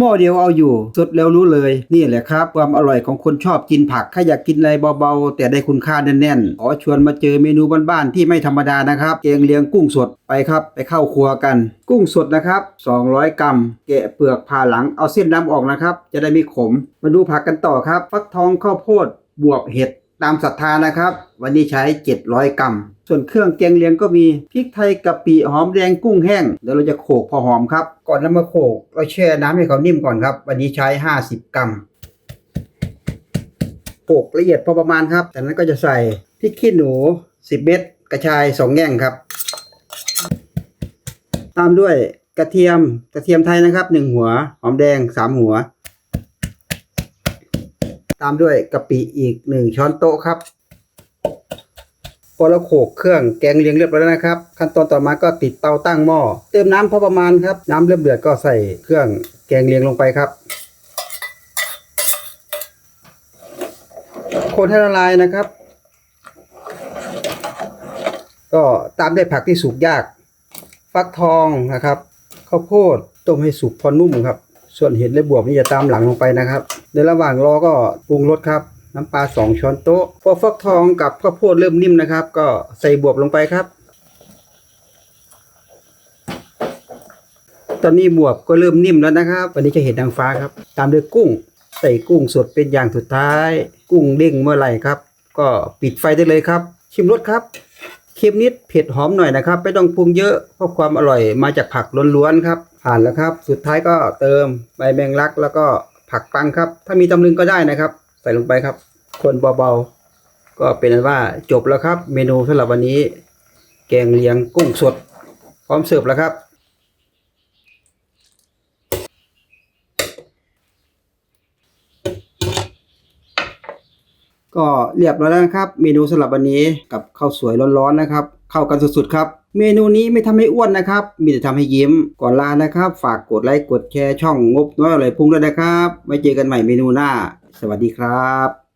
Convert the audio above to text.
หม้อเดียวเอาอยู่สดแล้วรู้เลย นี่แหละครับ ความอร่อยของคนชอบกินผักถ้าอยากกินอะไรเบาๆ แต่ได้คุณค่าแน่นๆขอชวนมาเจอเมนูบ้านๆที่ไม่ธรรมดานะครับแกงเลียงกุ้งสดไปครับ ไปเข้าครัวกัน กุ้งสดนะครับ 200 กรัมแกะเปลือกผ่าหลังเอาเส้นดำออกนะครับ จะได้ไม่ขม มาดูผักกันต่อครับ ฟักทองข้าวโพดบวบเห็ดตามศรัทธานะครับ วันนี้ใช้ 700 กรัม ส่วนเครื่องแกงเลียงก็มีพริกไทยกะปิหอมแดงกุ้งแห้งเดี๋ยวเราจะโขกพอหอมครับ ก่อนนำมาโขกเราแช่น้ำให้เขานิ่มก่อนครับ วันนี้ใช้ 50 กรัมโขกละเอียดพอประมาณครับจากนั้นก็จะใส่พริกขี้หนู 10 เม็ดกระชาย 2 แง่งครับ ตามด้วยกระเทียมกระเทียมไทยนะครับ 1 หัว หอมแดง 3 หัว ตามด้วยกะปิอีก 1 ช้อนโต๊ะครับ พอเราโขลกเครื่องแกงเลียงเรียบร้อยแล้วนะครับ ขั้นตอนต่อมาก็ติดเตาตั้งหม้อเติมน้ำพอประมาณครับ น้ำเริ่มเดือดก็ใส่เครื่องแกงเลียงลงไปครับ คนให้ละลายนะครับ ก็ตามด้วยผักที่สุกยาก ฟักทองนะครับข้าวโพดต้มให้สุกพอนุ่มครับ ส่วนเห็ดและบวบนี่จะตามหลังลงไปนะครับ ในระหว่างรอก็ปรุงรสครับ น้ำปลาสองช้อนโต๊ะพอฟักทองกับข้าวโพดเริ่มนิ่มนะครับ ก็ใส่บวบลงไปครับ ตอนนี้บวบก็เริ่มนิ่มแล้วนะครับวันนี้จะเห็นนางฟ้าครับ ตามด้วยกุ้ง ใส่กุ้งสดเป็นอย่างสุดท้าย กุ้งเด้งเมื่อไหร่ครับ ก็ปิดไฟได้เลยครับ ชิมรสครับเค็มนิดเผ็ดหอมหน่อยนะครับ ไม่ต้องปรุงเยอะเพราะความอร่อยมาจากผักล้วนๆครับ ผ่านแล้วครับ สุดท้ายก็เติมใบแมงลักแล้วก็ผักปังครับ ถ้ามีตำลึงก็ได้นะครับ ใส่ลงไปครับ คนเบาๆ ก็เป็นอันว่าจบแล้วครับ เมนูสำหรับวันนี้ แกงเลียงกุ้งสด พร้อมเสิร์ฟแล้วครับก็เรียบร้อยแล้วนะครับ เมนูสำหรับวันนี้กับข้าวสวยร้อนๆนะครับ เข้ากันสุดๆครับ เมนูนี้ไม่ทำให้อ้วนนะครับ มีแต่ทำให้ยิ้มก่อนลานะครับ ฝากกดไลค์กดแชร์ช่องงบน้อยอร่อยพุ่งด้วยนะครับไว้เจอกันใหม่เมนูหน้า สวัสดีครับ